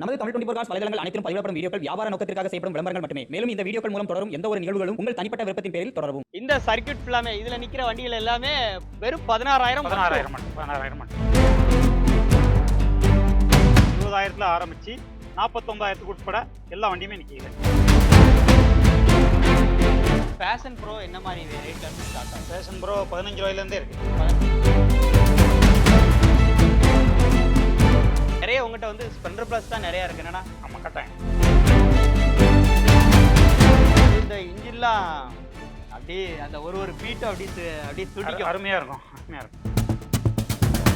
நமது Tamil twenty cos வலைதளங்கள் அனைத்தும் பதிவிடப்படும் வீடியோக்கள் வியாபார நோக்கத்திற்காக செய்யப்படும் விளம்பரங்கள் மட்டுமே. மேலும் இந்த வீடியோக்கள் மூலம் தொடரும் எந்த ஒரு நிகழ்வுகளும் உங்கள் தனிப்பட்ட விருப்பத்தின் பேரில் தொடரவும். இந்த சர்க்யூட் ஃபுல்லாமே இதுல நிக்கிற வண்டிகள் எல்லாமே வெறும் பதினாறாயிரம் பதினாறாயிரம் மட்டும் பதினாறாயிரம் மட்டும். இருபதாயிரத்துல ஆரம்பிச்சு நாற்பத்தொம்பதாயிரத்துக்கு உட்பட எல்லா வண்டியுமே நிற்கிது ஃபேஷன் ப்ரோ என்ன மாதிரி ரேட்ல இருந்து ஸ்டார்ட் ஆகும் ஃபேஷன் ப்ரோ பதினஞ்சு ரூபாயிலேருந்தே இருக்கு. நிறைய உங்ககிட்ட வந்து ஸ்பெண்டர் பிளஸ் தான் நிறைய இருக்கு. என்னன்னா நம்ம கட்டாயம். இந்த இன்ஜின்லாம் அப்படியே அந்த ஒரு ஒரு பீட்டும் அப்படியே து- அப்படியே அரு- துடிக்கும். அருமையா இருக்கும் அருமையா இருக்கும்.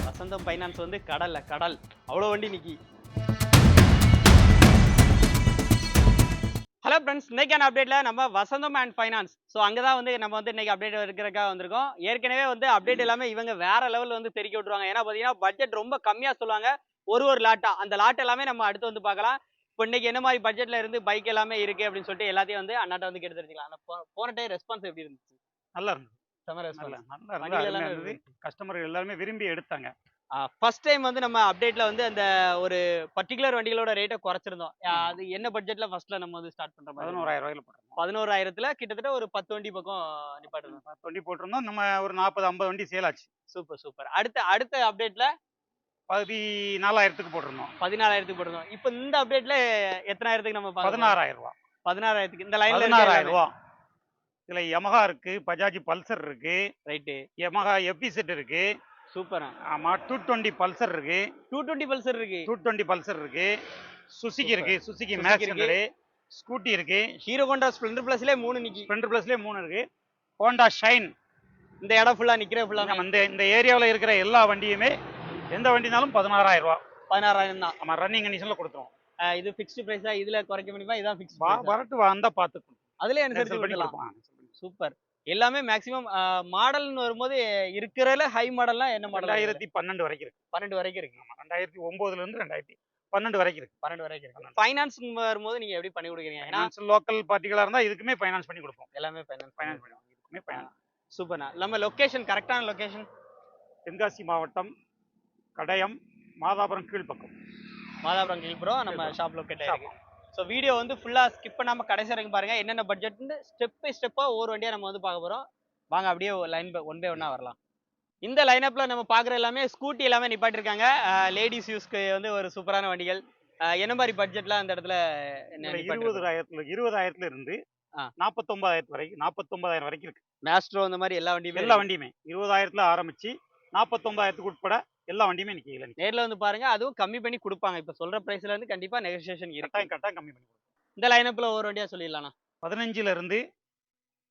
வசந்தம் ஃபைனான்ஸ் வந்து கடல்ல கடல். அவ்வளோ வண்டி நிக்கி. ஹலோ ஃப்ரெண்ட்ஸ் இன்னைக்கான அப்டேட்ல நம்ம வசந்தம் அண்ட் ஃபைனான்ஸ் ஸோ அங்கே தான் வந்து நம்ம வந்து இன்னைக்கு அப்டேட் இருக்கிறக்காக வந்திருக்கோம். ஏற்கனவே வந்து அப்டேட் எல்லாமே இவங்க வேற லெவலில் வந்து தெரிவிக்க விட்டுருவாங்க. ஏன்னா பார்த்தீங்கன்னா பட்ஜெட் ரொம்ப கம்மியாக சொல்லுவாங்க. ஒரு ஒரு லாட்டா அந்த லாட் எல்லாமே நம்ம அடுத்து வந்து பார்க்கலாம். இப்போ இன்னைக்கு என்ன மாதிரி பட்ஜெட்ல இருந்து பைக் எல்லாமே இருக்கு அப்படின்னு சொல்லிட்டு எல்லாத்தையும் வந்து அண்ணாட்ட வந்து கேட்டு தெரிஞ்சுக்கலாம். போன டைம் ரெஸ்பான்ஸ் எப்படி இருந்துச்சு? நல்லா இருந்தது. செம நல்லா கஸ்டமர் எல்லாருமே விரும்பி எடுத்தாங்க. ஃபர்ஸ்ட் டைம் வந்து நம்ம அப்டேட்ல வந்து அந்த ஒரு பர்டிகுலர் வண்டிகளோட ரேட்டை குறைச்சிருந்தோம். அது என்ன பட்ஜெட்ல ஃபர்ஸ்ட்ல நம்ம வந்து ஸ்டார்ட் பண்ற மாதிரி பதினோராயிரம் ரூபாயில போட்டிருந்தோம். பதினோராயிரத்துல கிட்டத்தட்ட ஒரு பத்து வண்டி பக்கம் நிப்பாட்டுறோம் பத்து வண்டி போட்டிருந்தோம். நம்ம ஒரு நாற்பது ஐம்பது வண்டி சேல் ஆச்சு. Super super. அடுத்த அடுத்த அப்டேட்ல பதினாலாயிரத்துக்கு போட்டிருந்தோம். பதினாலாயிரத்துக்கு போடுறோம் இப்போ இந்த அப்டேட்ல எத்தனாயிரத்துக்கு நம்ம? பதினாறாயிரம் ரூபா பதினாறாயிரத்துக்கு இந்த லைன்ல பதினாறாயிரம் ரூபா இதுல யமஹா இருக்கு பஜாஜ் பல்சர் இருக்கு. ரைட்டு யமஹா எஃபி செட் இருக்கு. சூப்பர் ஆமா டூ டுவெண்ட்டி பல்சர் இருக்கு. டூ டுவெண்ட்டி பல்சர் இருக்கு. டூ டுவெண்ட்டி பல்சர் இருக்கு. சுசுகி இருக்கு சுசுகி மேக்ஸ் இருக்கு. ஸ்கூட்டி இருக்கு. ஹீரோ ஹோண்டா ஸ்ப்ளெண்டர் பிளஸ்ல மூணு நிக்கி. ஸ்பெண்டர் பிளஸ்லயே மூணு இருக்கு. ஹோண்டா ஷைன் இந்த இடம் ஃபுல்லா நிக்கிற ஃபுல்லா நம்ம இந்த இந்த ஏரியாவில் இருக்கிற எல்லா வண்டியுமே எந்த வண்டினாலும் பதினாறாயிரம் ரூபா. பதினாறாயிரம் தான். நம்ம ரன்னிங் கண்டிஷன்ல கொடுத்துருவோம். இது ஃபிக்ஸ்டு பிரைஸா இதுல குறைக்க முடியுமா இதான் ஃபிக்ஸ்ட் வா வரட்டு வந்தா பார்த்து அதுலயே cancel அனுசரிச்சு பண்ணி விடலாம் கொடுப்போம். cancel பண்ணி. சூப்பர். எல்லாமே மேக்ஸிமம் மாடல்னு வரும்போது இருக்கிறதுல ஹை மாடல்லாம் என்ன மாடல் ரெண்டாயிரத்தி பன்னெண்டு வரைக்கும் இருக்கு. பன்னெண்டு வரைக்கும் இருக்கு. ஆமா, ரெண்டாயிரத்தி ஒன்பதுல இருந்து ரெண்டாயிரத்தி பன்னெண்டு வரைக்கும் இருக்கு. பன்னெண்டு வரைக்கும் இருக்கு. ஃபைனான்ஸ் வரும்போது நீங்க எப்படி பண்ணி கொடுக்குறீங்க? ஏன்னா லோக்கல் பார்ட்டிகளா இருந்தா இதுக்குமே ஃபைனான்ஸ் பண்ணி கொடுப்போம். எல்லாமே ஃபைனான்ஸ் ஃபைனான்ஸ் பண்ணுவோம் இதுக்குமே ஃபைனான்ஸ் சூப்பர்ண்ணா நம்ம லொகேஷன் கரெக்டான லொகேஷன் தென்காசி மாவட்டம் கடையம் மாதாபுரம் கீழ்ப்பக்கம். மாதாபுரம் கிளிப்ரோ நம்ம ஷாப் லொக்கேட் ஆயிருக்கு ஸோ வீடியோ வந்து ஃபுல்லா ஸ்கிப் பண்ணாம கடைசி வரைக்கும் பாருங்க. என்னென்ன பட்ஜெட்னு ஸ்டெப் பை ஸ்டெப்பா ஒவ்வொரு வண்டியா நம்ம வந்து பார்க்க போறோம். வாங்க அப்படியே லைன் பை ஒன் பை ஒன்னா வரலாம். இந்த லைனப்ல நம்ம பார்க்குற எல்லாமே ஸ்கூட்டி எல்லாமே நிப்பாட்டிருக்காங்க லேடிஸ் யூஸ்க்கு வந்து ஒரு சூப்பரான வண்டிகள். என்ன மாதிரி பட்ஜெட்ல அந்த இடத்துல? இருபதாயிரத்துல இருபதாயிரத்துல இருந்து. நாற்பத்தொன்பதாயிரத்து வரைக்கும் நாற்பத்தொன்பதாயிரம் வரைக்கும் இருக்கு. மேஸ்ட்ரோ இந்த மாதிரி எல்லா வண்டியுமே எல்லா வண்டியுமே. இருபதாயிரத்துல ஆரம்பிச்சு நாற்பத்தொன்பதாயிரத்துக்கு உட்பட எல்லா வண்டியுமே நிக்கல நேர்ல வந்து பாருங்க அதுவும் கம்மி பண்ணி கொடுப்பாங்க. இப்ப சொல்ற பிரைஸ்ல இருந்து கண்டிப்பா நெகோசியேஷன் இருக்கு. கட்டாயம் கட்டாயம் கம்மி பண்ணி. இந்த லைனப்ல ஒரு வண்டியா சொல்லிடலாம் பதினஞ்சுல இருந்து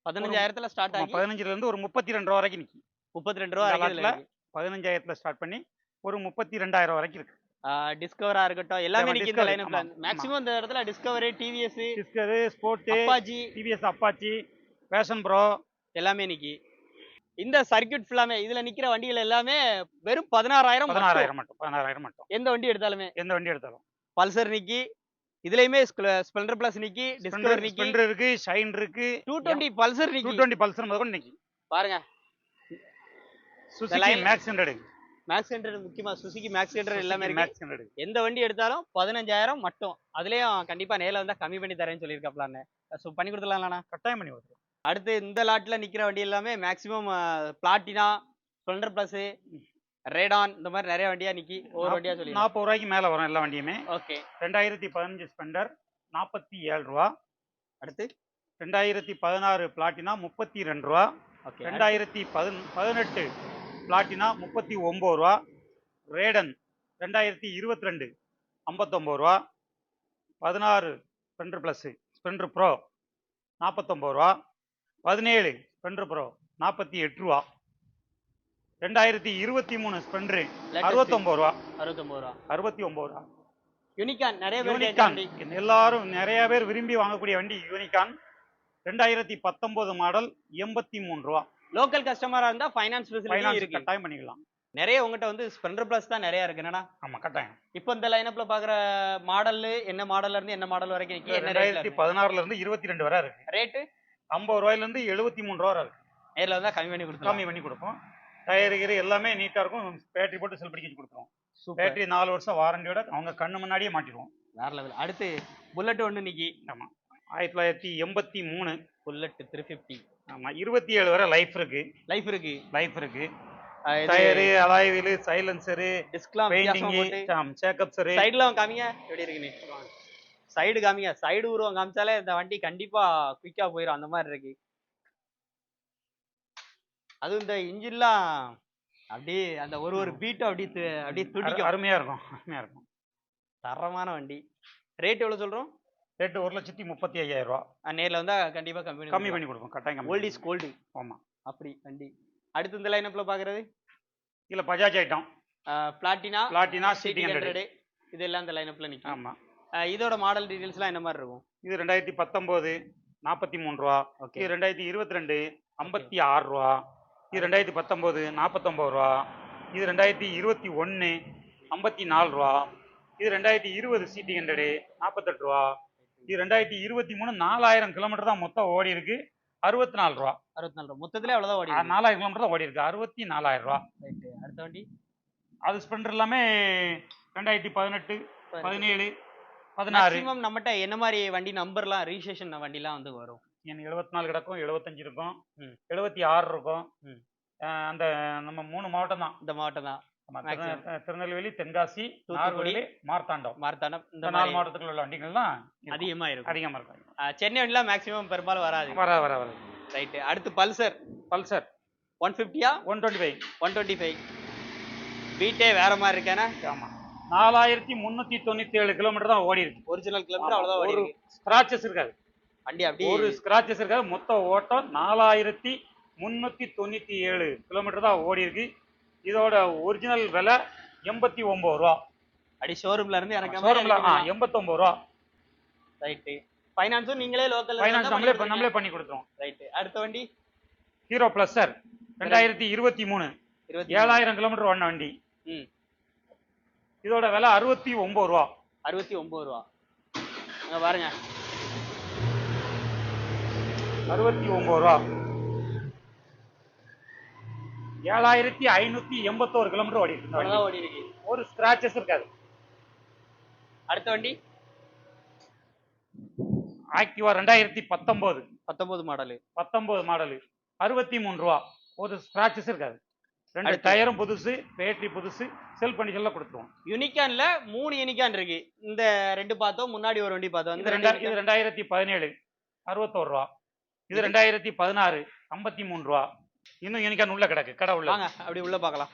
பதினஞ்சாயிரத்துல ஸ்டார்ட் ஆமா, ஆகி பதினஞ்சுல இருந்து ஒரு முப்பத்தி ரெண்டு ரூபா வரைக்கும் நிக்கி முப்பத்தி ரெண்டு ரூபா வரைக்கும் பதினஞ்சாயிரத்துல ஸ்டார்ட் பண்ணி ஒரு முப்பத்தி ரெண்டாயிரம் வரைக்கும் இருக்கு. டிஸ்கவரா இருக்கட்டும் எல்லாமே இன்னைக்கு இந்த ஆமா, மேக்ஸிமம் இந்த இடத்துல டிஸ்கவரி டிவிஎஸ் டிஸ்கரு ஸ்போர்ட்டு அப்பாஜி டிவிஎஸ் அப்பாச்சி பேஷன் ப்ரோ எல்லாமே இன்னைக்கு இந்த சர்க்யூட் ஃபுல்லாமே இதுல நிக்கிற வண்டிகள் எல்லாமே வெறும் பதினாறாயிரம். பதினாறாயிரம் மட்டும் பதினாறாயிரம் மட்டும். எந்த வண்டி எடுத்தாலுமே. எந்த வண்டி எடுத்தாலும். பல்சர் நிக்கி இதுலயுமே ஸ்ப்ளெண்டர் பிளஸ் நிக்கி டிஸ்கவர் நிக்கி. ஸ்பெண்டர் இருக்கு ஷைன் இருக்கு. டூ டுவெண்ட்டி பல்சர் டூ நிக்கி. டுவெண்ட்டி பல்சர் முதல் கொண்டு நிக்கி. பாருங்க. Suzuki Max hundred Max hundred முக்கியமா சுசுகி மேக்ஸ் ஹண்ட்ரட் எல்லாமே இருக்கு. மேக்ஸ் ஹண்ட்ரட் எந்த வண்டி எடுத்தாலும் பதினஞ்சாயிரம் மட்டும். அதுலயும் கண்டிப்பா நேர்ல வந்தா கம்மி பண்ணி தரேன்னு சொல்லியிருக்காப்லான்னு. ஸோ பண்ணி கொடுத்துடலாம்ண்ணா கட்டாயம் பண்ணி கொடுத்துருவோம் அடுத்து இந்த லாட்ல நிக்கிற வண்டி எல்லாமே maximum Platina Splendor plus Radeon இந்த மாதிரி நிறைய வண்டியா நிக்கி. ஒரு வண்டியா சொல்லி நாற்பது ரூபாய்க்கு மேல வரும் எல்லா வண்டியுமே. ஓகே. ரெண்டாயிரத்தி பதினஞ்சு ஸ்பெண்டர் நாற்பத்தி ஏழு ரூபா. அடுத்து ரெண்டாயிரத்தி பதினாறு பிளாட்டினா முப்பத்தி ரெண்டு ரூபா. ஓகே. ரெண்டாயிரத்தி பதின பதினெட்டு பிளாட்டினா முப்பத்தி ஒம்பது ரூபா. ரேடன் ரெண்டாயிரத்தி இருபத்தி ரெண்டு ஐம்பத்தொம்பது ரூபா. பதினாறு ஸ்பெண்டர் ப்ளஸ்ஸு ஸ்பெண்டர் ப்ரோ நாற்பத்தொம்பது ரூபா. பதினேழு ஸ்பெண்டர் ப்ரோ நாற்பத்தி எட்டு ரூபா. ரெண்டாயிரத்தி இருபத்தி மூணு ஸ்பெண்டரு அறுபத்தொம்பது ரூபா. அறுபத்தொன்பது ரூபா. அறுபத்தி ஒம்பது ரூபா. யூனிகான் நிறைய யூனிகான் எல்லாரும் நிறைய பேர் விரும்பி வாங்கக்கூடிய வண்டி யூனிகான் ரெண்டாயிரத்தி பத்தொன்பது மாடல் எண்பத்தி மூணு ரூபா. லோக்கல் கஸ்டமரா இருந்தா ஃபைனான்ஸ் ஃபெசிலிட்டி இருக்கு. கட்டாயம் பண்ணிக்கலாம். நிறைய உங்ககிட்ட வந்து ஸ்ப்ளெண்டர் பிளஸ் தான் நிறைய இருக்கு. என்னன்னா ஆமா கட்டாயம். இப்போ இந்த லைனப்ல பாக்குற மாடல் என்ன மாடல்ல இருந்து என்ன மாடல் வரைக்கும் ரெண்டாயிரத்தி பதினாறுல இருந்து இருபத்தி ரெண்டு வரை இருக்கு. ரேட்டு ஐம்பது ரூபாயில இருந்து எழுபத்தி மூணு ரூபா இருக்கு. நேர்ல வந்தா கம்மி பண்ணி கொடுத்துருவாங்க கம்மி பண்ணி கொடுப்போம். டயர் கீர் எல்லாமே நீட்டா இருக்கும். பேட்டரி போட்டு செல் படிக்க கொடுத்துருவோம். பேட்டரி நாலு வருஷம் வாரண்டியோட அவங்க கண்ணு முன்னாடியே மாட்டிடுவோம். வேற லெவல் அடுத்து புல்லட் ஒன்று நிக்கி ஆமா. ஆயிரத்தி தொள்ளாயிரத்தி எண்பத்தி மூணு. புல்லட் த்ரீ ஃபிஃப்டி ஆமா. இருபத்தி ஏழு வரை லைஃப் இருக்கு. லைஃப் இருக்கு. லைஃப் இருக்கு. டயரு அலாய்வீல் சைலன்சரு டிஸ்க்லாம் பெயிண்டிங் சேக்கப்ஸரு சைடுல காமிங்க எப்படி இருக்குன்னு? சைடு காமிங்க. சைடு உருவம் காமிச்சாலே இந்த வண்டி கண்டிப்பா குயிக்கா போயிடும் அந்த மாதிரி இருக்கு. அதுவும் இந்த இன்ஜின்லாம் அப்படியே அந்த ஒரு ஒரு பீட்டும் அப்படியே அப்படியே துடிக்கும். அருமையா இருக்கும். அருமையா இருக்கும். தரமான வண்டி. ரேட் எவ்வளவு சொல்றோம்? ரேட்டு ஒரு லட்சத்தி முப்பத்தி ஐயாயிரம் ரூபா. நேர்ல வந்தா கண்டிப்பா கம்மி கம்மி பண்ணி கொடுப்போம். கட்டாயம் ஓல்ட் இஸ் கோல்டு ஆமா. அப்படி வண்டி. அடுத்து இந்த லைனப்ல பாக்குறது? இல்ல Bajaj item Platina Platina City hundred இதெல்லாம் இந்த லைனப்ல நிக்கும். ஆமா. அஹ் இதோட மாடல் டீடைல்ஸ்லாம் என்ன மாதிரி இருக்கும்? இது ரெண்டாயிரத்தி பத்தொம்போது நாற்பத்தி மூணு ரூபா. ஓகே. இது ரெண்டாயிரத்தி இருபத்தி ரெண்டு ஐம்பத்தி ஆறு ரூபா. இது ரெண்டாயிரத்தி பத்தொம்போது நாற்பத்தொம்பது ரூபா. இது ரெண்டாயிரத்தி இருபத்தி ஒன்று ஐம்பத்தி நாலு ரூபா. இது ரெண்டாயிரத்தி இருபது சிட்டி ஹண்ட்ரடு நாற்பத்தெட்டு ரூபா. இது ரெண்டாயிரத்தி இருபத்தி மூணு நாலாயிரம் கிலோமீட்டர் தான் மொத்தம் ஓடி இருக்கு. அறுபத்தி நாலு ரூபா. அறுபத்தி நாலு ரூபா. மொத்தத்துல அவ்வளவுதான் ஓடி நாலாயிரம் கிலோமீட்டர் தான் ஓடி இருக்கு. அறுபத்தி நாலாயிரம் ரூபா. அடுத்த வண்டி? அது ஸ்பெண்டர் எல்லாமே ரெண்டாயிரத்தி பதினெட்டு. பதினேழு. பதினாறு. மேக்ஸிமம் நம்மகிட்ட என்ன மாதிரி வண்டி நம்பர்லாம் ரிஜிஸ்ட்ரேஷன் வண்டிலாம் வந்து வரும்? எனக்கு எழுபத்தி நாலு கிடக்கும் எழுபத்தஞ்சு இருக்கும். எழுபத்தி ஆறு இருக்கும். அந்த நம்ம மூணு மாவட்டம் தான். இந்த மாவட்டம் தான். திருநெல்வேலி தென்காசி தூத்துக்குடி, மார்த்தாண்டம். மார்த்தாண்டம் இந்த நாலு மாவட்டத்துக்குள்ள உள்ள வண்டிகள் தான் இருக்கும். அதிகமா இருக்கும். அதிகமா இருக்கும். சென்னை வண்டிலாம் மேக்ஸிமம் பெரும்பாலும் வராது. வர வர வர ரைட் அடுத்து Pulsar. Pulsar. One ஃபிஃப்டியா one twenty five one twenty five பீட்டே வேற மாதிரி இருக்கானே? ஆமா. நாலாயிரத்தி முன்னூத்தி தொண்ணூத்தி ஏழு கிலோமீட்டர் தான் ஓடி இருக்கு. ஒரிஜினல் கிலோமீட்டர் அவ்வளவுதான் ஓடி ஸ்கிராச்சஸ் இருக்காது. வண்டி அப்படியே ஒரு ஸ்கிராச்சஸ் இருக்காது. மொத்த ஓட்டம் நாலாயிரத்தி முன்னூத்தி தொண்ணூத்தி ஏழு கிலோமீட்டர் தான் ஓடி இருக்கு. இதோட ஒரிஜினல் விலை எண்பத்தி ஒன்பது ரூபா. அடி ஷோரூம்ல இருந்து ஷோரூம்ல எனக்கு எண்பத்தொன்பது ரூபா. ரைட்டு ஃபைனான்ஸும் நீங்களே லோக்கல் ஃபைனான்ஸ் நம்மளே நம்மளே பண்ணி கொடுத்துருவோம். ரைட் அடுத்த வண்டி? ஹீரோ பிளஸ் சார் ரெண்டாயிரத்தி இருபத்தி மூணு. ஏழாயிரம் கிலோமீட்டர் ஓடின வண்டி. ம். இதோட விலை அறுபத்தி ஒன்பது ரூபா. அறுபத்தி ஒன்பது ரூபா. அங்க பாருங்க. அறுபத்தி ஒன்பது ரூபா. ஏழாயிரத்தி ஐநூத்தி எண்பத்தோரு கிலோமீட்டர் ஓடி இருக்கு. ஓடி இருக்கு. ஒரு ஸ்கிராச்சஸ் இருக்காது. அடுத்த வண்டி? ஆக்டிவா ரெண்டாயிரத்தி பத்தொன்பது. பத்தொன்பது மாடலு. பத்தொன்பது மாடலு. அறுபத்தி மூணு ரூபா. ஒரு ஸ்கிராச்சஸ் இருக்காது. ரெண்டு. டயரும் புதுசு பேட்டரி புதுசு செல் கண்டிஷன்ல கொடுத்துருவோம். யூனிகான்ல மூணு யூனிகான் இருக்கு. இந்த ரெண்டு பார்த்தோம் முன்னாடி ஒரு வண்டி பார்த்தோம். இந்த ரெண்டா ரெண்டு இது ரெண்டாயிரத்தி பதினேழு அறுபத்தோரு ரூபா. இது ரெண்டாயிரத்தி பதினாறு ஐம்பத்தி மூணு ரூபா. இன்னும் யூனிகான் உள்ள கிடக்கு கடை உள்ள. அப்படி உள்ள பார்க்கலாம்.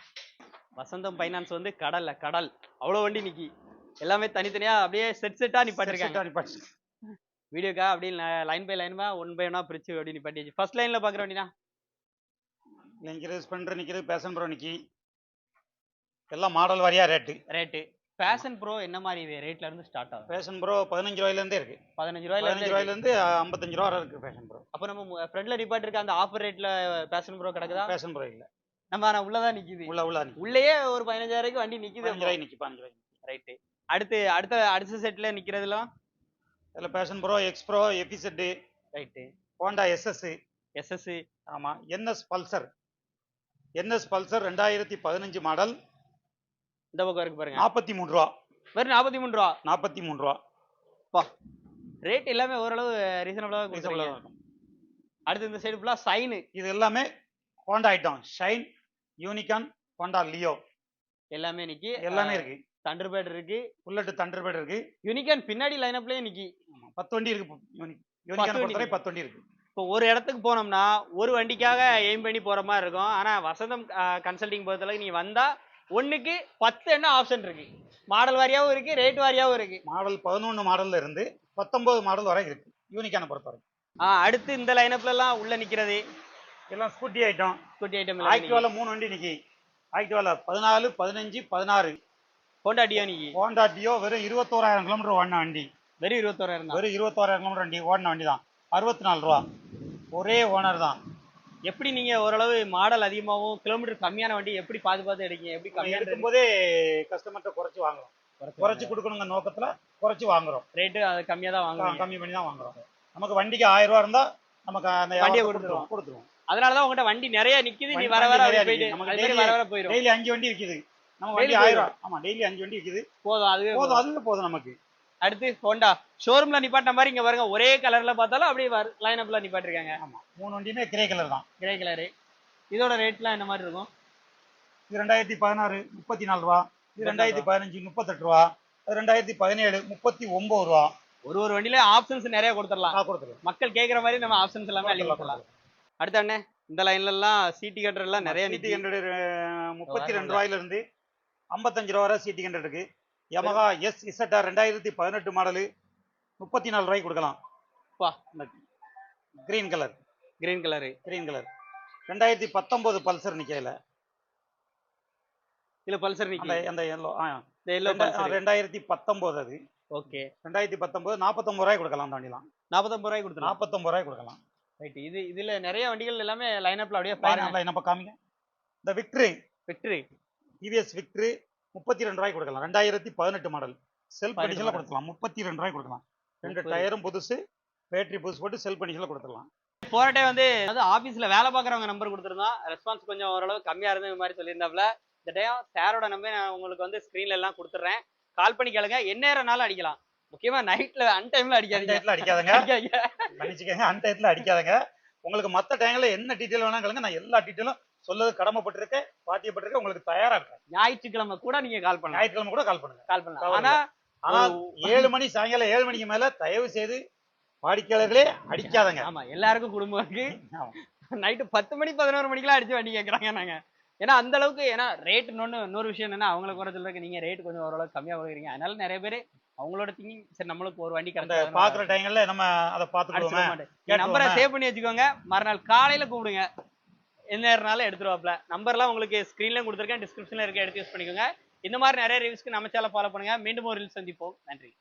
வசந்தம் ஃபைனான்ஸ் வந்து கடல்ல கடல். அவ்வளோ வண்டி நிக்கி. எல்லாமே தனித்தனியா அப்படியே செட் செட்டா நிப்பாட்டிருக்காங்க. நிப்பாட்டி. வீடியோக்கா அப்படியே line by line one by ஒன்னா பிரிச்சு அப்படி நிப்பாட்டிச்சு ஃபர்ஸ்ட் லைன்ல பாக்குற வண்டினா? நிக்கிறது ஸ்பெண்டர் நிக்கிறது பேசன் ப்ரோ நிக்கி எல்லாம் மாடல் வாரியா ரேட்டு ரேட்டு பேஷன் ப்ரோ என்ன மாதிரி ரேட்ல இருந்து ஸ்டார்ட் ஆகும் பேஷன் ப்ரோ பதினஞ்சு ரூபாயில இருந்தே இருக்கு. பதினஞ்சு ரூபாயில பதினஞ்சு இருந்து ரூபாயில இருந்து ஐம்பத்தஞ்சு ரூபா இருக்கு பேஷன் ப்ரோ அப்போ நம்ம ஃப்ரண்ட்ல நிப்பாட்டி இருக்க அந்த ஆஃபர் ரேட்ல பேஷன் ப்ரோ கிடக்குதா? பேஷன் ப்ரோ இல்ல. நம்ம ஆனா உள்ளதான் நிக்குது. உள்ள உள்ள உள்ளேயே ஒரு பதினஞ்சாயிரம் வண்டி நிக்குது பதினஞ்சு ரூபாய் நிக்கி பதினஞ்சு ரூபாய் ரைட்டு அடுத்து அடுத்த அடுத்த செட்ல நிக்கிறதுலாம் இதுல பேஷன் ப்ரோ எக்ஸ் ப்ரோ எபிசெட் ரைட்டு ஹோண்டா எஸ்எஸ் எஸ்எஸ் ஆமா என்எஸ் பல்சர் என்எஸ் பல்சர் ரெண்டாயிரத்தி பதினஞ்சு மாடல். இந்த பக்கம் இருக்கு பாருங்க. நாற்பத்தி மூணு ரூபா. வெறும் நாற்பத்தி மூணு ரூபா? நாற்பத்தி மூணு ரூபா. ரேட் எல்லாமே ஓரளவு ரீசனபிளா Reasonable ஆ கொடுத்துருக்கீங்க இருக்கும். அடுத்து இந்த சைடு ஃபுல்லா சைனு இது எல்லாமே Honda item. Shine Unicorn Honda Livo. எல்லாமே நிக்கி. எல்லாமே இருக்கு. தண்டர் பேட் இருக்கு. புல்லட் தண்டர்பேர்ட் இருக்கு. யூனிகான் பின்னாடி லைனப்லயே நிக்கி. ஆமா, பத்து வண்டி இருக்கு யூனிக் யூனிகான். பத்து வண்டி இருக்கு. இப்போ ஒரு இடத்துக்கு போனோம்னா ஒரு வண்டிக்காக எய்ம் பண்ணி போற மாதிரி இருக்கும். ஆனா வசந்தம் கன்சல்டிங் பொறுத்தளவுக்கு நீ வந்தா ஒண்ணுக்கு பத்து என்ன ஆப்ஷன் இருக்கு? மாடல் வாரியாவும் இருக்கு ரேட் வாரியாவும் இருக்கு. மாடல் பதினொன்று மாடல்ல இருந்து பத்தொன்பது மாடல் வரை இருக்கு. யூனிகானை பொறுத்தவரை ஆ, அடுத்து இந்த லைனப்ல எல்லாம் உள்ள நிக்கிறது? எல்லாம் ஸ்கூட்டி ஐட்டம் குட்டி ஐட்டம் ஆக்டிவால மூணு வண்டி நிக்கி. ஆக்டிவால பதினாலு பதினஞ்சு பதினாறு. ஹோண்டா டியோ நிக்கி. ஹோண்டா டியோ வெறும் இருபத்தோராயிரம் கிலோமீட்டர் ஓடின வண்டி. வெறும் இருபத்தோராயிரம் வெறும் இருபத்தோராயிரம் கிலோமீட்டர் வண்டி ஓடின வண்டி தான். அறுபத்தி நாலு ரூபா. ஒரே ஓனர் தான். எப்படி நீங்க ஓரளவு மாடல் அதிகமாகவும் கிலோமீட்டர் கம்மியான வண்டி எப்படி பார்த்து பார்த்து எடுக்கீங்க? எப்படி கம்மியான எடுக்கும் போதே கஸ்டமர்கிட்ட குறைச்சு வாங்குறோம். குறைச்சு கொடுக்கணுங்க நோக்கத்துல குறைச்சு வாங்குறோம். ரேட்டு அது கம்மியா தான் வாங்குவீங்க கம்மி பண்ணி தான் வாங்குறோம். நமக்கு வண்டிக்கு ஆயிரம் ரூபா இருந்தா நமக்கு அந்த வண்டியை கொடுத்துருவோம். கொடுத்துருவோம். அதனாலதான் உங்ககிட்ட வண்டி நிறைய நிக்குது நீ வர வர போயிட்டு அது வர வர போயிடும் டெய்லி அஞ்சு வண்டி இருக்குது. நம்ம வண்டி ஆயிரம் ஆமா டெய்லி அஞ்சு வண்டி இருக்குது. போதும் அதுவே போதும் போதும். அதுவே போதும் நமக்கு. அடுத்து ஹோண்டா ஷோரூம்ல நிப்பாட்டின மாதிரி இங்க பாருங்க ஒரே கலர்ல பார்த்தாலும் அப்படியே லைன் அப்ல நிப்பாட்டிருக்காங்க. ஆமா மூணு வண்டியுமே கிரே கலர் தான். கிரே கலரு இதோட ரேட்லாம் என்ன மாதிரி இருக்கும்? இது ரெண்டாயிரத்தி பதினாறு முப்பத்தி நாலு ரூபா. இது ரெண்டாயிரத்தி பதினஞ்சு முப்பத்தெட்டு ரூபா. அது ரெண்டாயிரத்தி பதினேழு முப்பத்தி ஒன்பது ரூபா. ஒரு ஒரு வண்டியில ஆப்ஷன்ஸ் நிறைய கொடுத்துடலாம். கொடுத்துருவேன் மக்கள் கேக்குற மாதிரி நம்ம ஆப்ஷன்ஸ் எல்லாமே அள்ளி கொடுத்துடலாம் அடுத்த அண்ணே இந்த லைன்ல எல்லாம் சிடி கட்டர் எல்லாம் நிறைய சிடி நிக்கி ஹண்ட்ரட் முப்பத்தி ரெண்டு. ரூபாயில இருந்து ஐம்பத்தஞ்சு ரூபா வரை சிடி ஹண்ட்ரட் இருக்கு யமகா எஸ் இசட்டா ரெண்டாயிரத்தி பதினெட்டு மாடலு முப்பத்தி நாலு ரூபாய்க்கு கொடுக்கலாம். பா. Green colour green colour green colour ரெண்டாயிரத்தி பத்தொன்பது பல்சர் நிக்கையில இல்ல பல்சர் நிக்கி அந்த ஆ, எல்லோ பல்சர் ரெண்டாயிரத்தி பத்தொன்பது அது. ஓகே. ரெண்டாயிரத்தி பத்தொன்பது நாற்பத்தொம்பது ரூபாய் கொடுக்கலாம் அந்த வண்டிலாம். நாற்பத்தொம்பது ரூபாய் கொடுத்துருலாம் நாற்பத்தொம்பது ரூபாய் கொடுக்கலாம். ரைட் இது இதுல நிறைய வண்டிகள் எல்லாமே லைன் அப்ல அப்படியே பாருங்க. என்னப்பா காமிங்க. இந்த விக்ட்ரி வெற்றி டிவிஎஸ் விக்ட்ரி முப்பத்தி ரெண்டு ரூபாய் கொடுக்கலாம். ரெண்டாயிரத்தி பதினெட்டு மாடல் செல்ஃப் கண்டிஷன்ல. கொடுக்கலாம். முப்பத்தி ரெண்டு ரூபாய் கொடுக்கலாம். ரெண்டு. டயரும் புதுசு பேட்டரி புதுசு போட்டு செல்ஃப் கண்டிஷன்ல கொடுத்துடலாம். போற டைம் வந்து அது ஆபீஸ்ல வேலை பாக்குறவங்க நம்பர் கொடுத்துருந்தோம் ரெஸ்பான்ஸ் கொஞ்சம் ஓரளவு கம்மியா இருந்து மாதிரி சொல்லியிருந்தாப்ல இந்த டைம் சாரோட நம்பர் நான் உங்களுக்கு வந்து ஸ்கிரீன்ல எல்லாம் கொடுத்துட்றேன் கால் பண்ணி கேளுங்க. எந்நேரம்னாலும் அடிக்கலாம். முக்கியமா நைட்ல அன் டைம்ல அடிக்காதீங்க. அடிக்காதங்க. மன்னிச்சுக்கங்க. அன் டயத்துல அடிக்காதங்க. உங்களுக்கு மத்த டைம்ல என்ன டீட்டெயில் வேணா கேளுங்க. நான் எல்லா டீட்டெயிலும் சொல்லது கடமைப்பட்டிருக்கேன் பாத்தியப்பட்டிருக்கேன் உங்களுக்கு தயாரா இருக்கேன் ஞாயிற்றுக்கிழமை கூட நீங்க கால் பண்ணலாம். ஞாயிற்றுக்கிழமை கூட கால் பண்ணுங்க. கால் பண்ணலாம். ஆனா ஏழு மணி சாயங்காலம் ஏழு மணிக்கு மேல தயவு செய்து வாடிக்கையாளர்களே அடிக்காதங்க. ஆமா எல்லாருக்கும் குடும்பம் இருக்கு. நைட்டு பத்து மணி பதினோரு மணிக்கெல்லாம் அடிச்சு வண்டி கேட்கறாங்க நாங்க ஏன்னா அந்த அளவுக்கு ஏன்னா ரேட் இன்னொன்னு இன்னொரு விஷயம் என்னன்னா அவங்கள குறை சொல்றதுக்கு நீங்க ரேட் கொஞ்சம் ஓரளவுக்கு கம்மியா கொடுக்குறீங்க. அதனால நிறைய பேர் அவங்களோட திங்கிங் சரி நம்மளுக்கு ஒரு வண்டி கிடைச்சா பாக்குற டைம்ல நம்ம அதை என் நம்பரை. சேவ் பண்ணி வச்சுக்கோங்க. மறுநாள் காலையில கூப்பிடுங்க. எந்த நேரம்னாலும் எடுத்துருவாப்ல நம்பர்லாம் உங்களுக்கு ஸ்க்ரீன்லேயும் கொடுத்துருக்கேன் டிஸ்கிரிப்ஷன்ல இருக்க எடுத்து யூஸ் பண்ணிக்கோங்க. இந்த மாதிரி நிறைய ரிவ்யூஸ்க்கு நம்ம சேனல் ஃபாலோ பண்ணுங்க. மீண்டும் ஒரு சந்திப்போம். நன்றி.